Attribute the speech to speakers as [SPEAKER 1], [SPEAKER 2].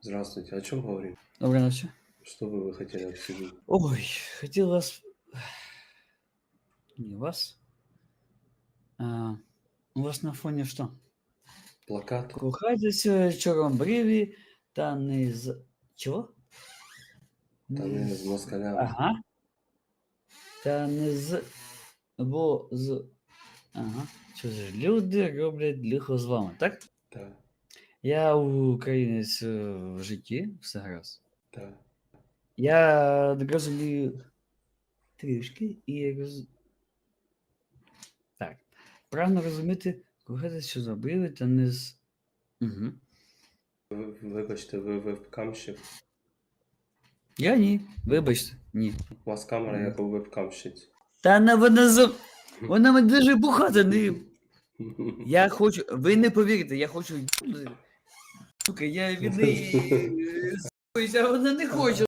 [SPEAKER 1] Здравствуйте, о чем говорим?
[SPEAKER 2] Доброй ночи.
[SPEAKER 1] Что бы вы хотели обсудить?
[SPEAKER 2] Ой, хотел вас... Не вас. А, у вас на фоне что?
[SPEAKER 1] Плакат?
[SPEAKER 2] Кохайтесь в чорнобриві та не з... Чого?
[SPEAKER 1] Та
[SPEAKER 2] Не
[SPEAKER 1] не
[SPEAKER 2] з-
[SPEAKER 1] з москалями.
[SPEAKER 2] Ага. Та не з... Бо з... Ага. Що ж, люди роблять лихо з вами, так?
[SPEAKER 1] Так,
[SPEAKER 2] Я українець е, в житті, все гаразд.
[SPEAKER 1] так.
[SPEAKER 2] Я розумію трішки і роз... Так. Правильно розуміти, кого що зробили, та не з. Угу.
[SPEAKER 1] Вибачте, ви вебкамщик.
[SPEAKER 2] Я ні. Вибачте, ні.
[SPEAKER 1] У вас камера як у вебкамщиці.
[SPEAKER 2] Та на вона за. Вона мене дуже бухата. Не... Я хочу. Ви не повірите, я хочу. Сука, я від неї. е, вона не хоче.